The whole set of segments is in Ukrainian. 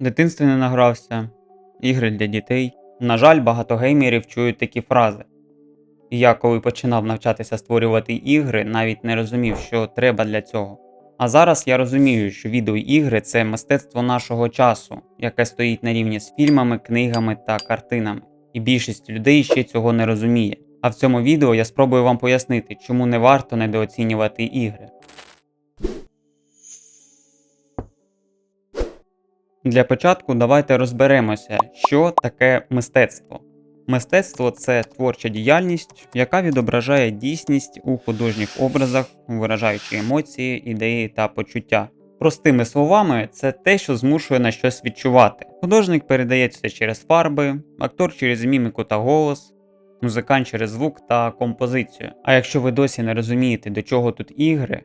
В дитинстві не награвся, ігри для дітей. На жаль, багато геймерів чують такі фрази. Я, коли починав навчатися створювати ігри, навіть не розумів, що треба для цього. А зараз я розумію, що відеоігри це мистецтво нашого часу, яке стоїть на рівні з фільмами, книгами та картинами. І більшість людей ще цього не розуміє. А в цьому відео я спробую вам пояснити, чому не варто недооцінювати ігри. Для початку давайте розберемося, що таке мистецтво. Мистецтво це творча діяльність, яка відображає дійсність у художніх образах, виражаючи емоції, ідеї та почуття. Простими словами, це те, що змушує на щось відчувати. Художник передається через фарби, актор через міміку та голос, музикант через звук та композицію. А якщо ви досі не розумієте, до чого тут ігри,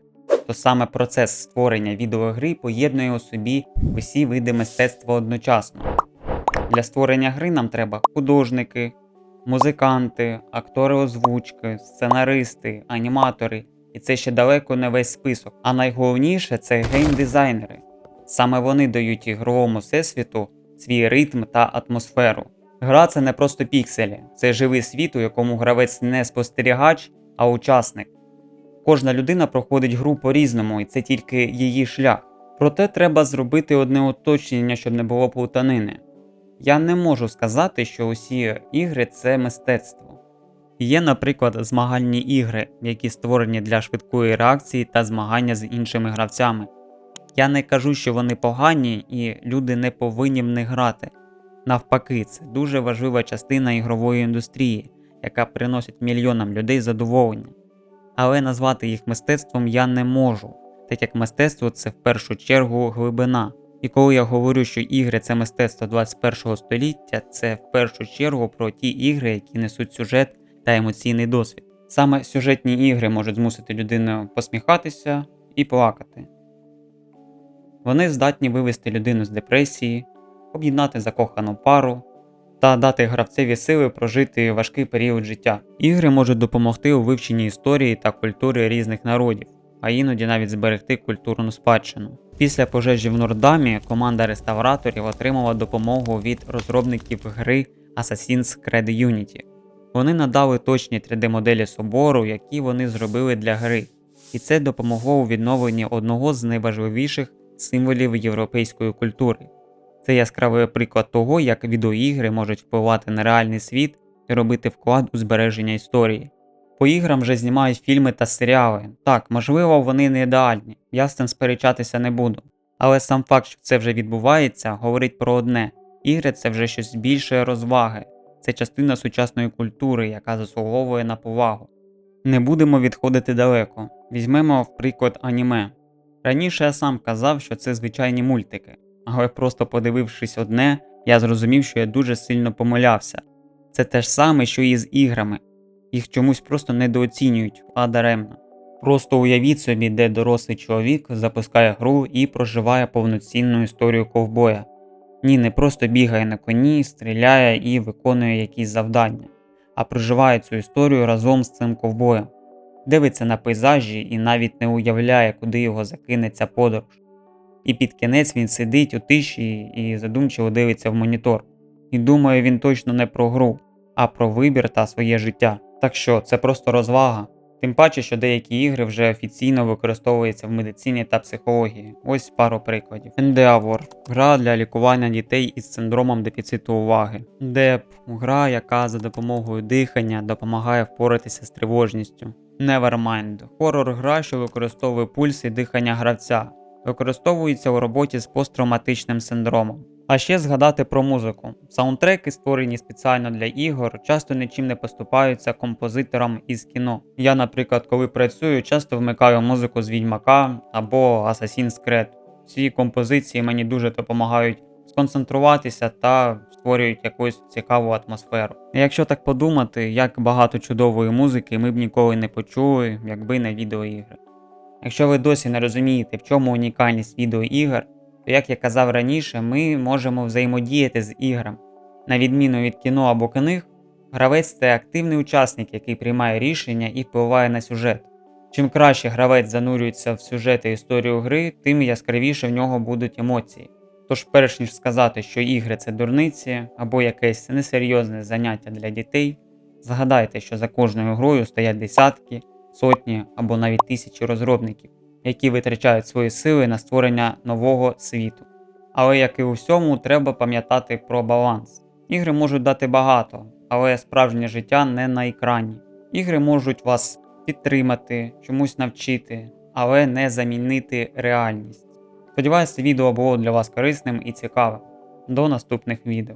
то саме процес створення відеогри поєднує у собі усі види мистецтва одночасно. Для створення гри нам треба художники, музиканти, актори озвучки, сценаристи, аніматори. І це ще далеко не весь список. А найголовніше це геймдизайнери. Саме вони дають ігровому всесвіту свій ритм та атмосферу. Гра це не просто пікселі, це живий світ, у якому гравець не спостерігач, а учасник. Кожна людина проходить гру по-різному, і це тільки її шлях. Проте треба зробити одне уточнення, щоб не було плутанини. Я не можу сказати, що усі ігри це мистецтво. Є, наприклад, змагальні ігри, які створені для швидкої реакції та змагання з іншими гравцями. Я не кажу, що вони погані і люди не повинні в них грати. Навпаки, це дуже важлива частина ігрової індустрії, яка приносить мільйонам людей задоволення. Але назвати їх мистецтвом я не можу, так як мистецтво це в першу чергу глибина. І коли я говорю, що ігри це мистецтво 21 століття, це в першу чергу про ті ігри, які несуть сюжет та емоційний досвід. Саме сюжетні ігри можуть змусити людину посміхатися і плакати. Вони здатні вивести людину з депресії, об'єднати закохану пару та дати гравцеві сили прожити важкий період життя. Ігри можуть допомогти у вивченні історії та культури різних народів, а іноді навіть зберегти культурну спадщину. Після пожежі в Нордамі команда реставраторів отримала допомогу від розробників гри Assassin's Creed Unity. Вони надали точні 3D-моделі собору, які вони зробили для гри, і це допомогло у відновленні одного з найважливіших символів європейської культури. Це яскравий приклад того, як відеоігри можуть впливати на реальний світ і робити вклад у збереження історії. По іграм вже знімають фільми та серіали. Так, можливо, вони не ідеальні, я з цим сперечатися не буду. Але сам факт, що це вже відбувається, говорить про одне: ігри це вже щось більше розваги, це частина сучасної культури, яка заслуговує на повагу. Не будемо відходити далеко. Візьмемо в приклад аніме. Раніше я сам казав, що це звичайні мультики, але просто подивившись одне, я зрозумів, що я дуже сильно помилявся. Це те ж саме, що і з іграми. Їх чомусь просто недооцінюють, а даремно. Просто уявіть собі, де дорослий чоловік запускає гру і проживає повноцінну історію ковбоя. Ні, не просто бігає на коні, стріляє і виконує якісь завдання, а проживає цю історію разом з цим ковбоєм, дивиться на пейзажі і навіть не уявляє, куди його закине ця подорож. І під кінець він сидить у тиші і задумчиво дивиться в монітор. І думає він точно не про гру, а про вибір та своє життя. Так що це просто розвага. Тим паче, що деякі ігри вже офіційно використовуються в медицині та психології. Ось пару прикладів. Endeavor – гра для лікування дітей із синдромом дефіциту уваги. Dep – гра, яка за допомогою дихання допомагає впоратися з тривожністю. Nevermind – хорор-гра, що використовує пульс і дихання гравця. Використовується у роботі з посттравматичним синдромом. А ще згадати про музику. Саундтреки, створені спеціально для ігор, часто нічим не поступаються композиторам із кіно. Я, наприклад, коли працюю, часто вмикаю музику з Відьмака або Assassin's Creed. Ці композиції мені дуже допомагають сконцентруватися та створюють якусь цікаву атмосферу. Якщо так подумати, як багато чудової музики ми б ніколи не почули, якби не відеоігри. Якщо ви досі не розумієте, в чому унікальність відеоігр, то, як я казав раніше, ми можемо взаємодіяти з іграми. На відміну від кіно або книг, гравець це активний учасник, який приймає рішення і впливає на сюжет. Чим краще гравець занурюється в сюжет і історію гри, тим яскравіше в нього будуть емоції. Тож, перш ніж сказати, що ігри це дурниці або якесь несерйозне заняття для дітей, згадайте, що за кожною грою стоять десятки, сотні або навіть тисячі розробників, які витрачають свої сили на створення нового світу. Але як і у всьому, треба пам'ятати про баланс. Ігри можуть дати багато, але справжнє життя не на екрані. Ігри можуть вас підтримати, чомусь навчити, але не замінити реальність. Сподіваюся, відео було для вас корисним і цікавим. До наступних відео.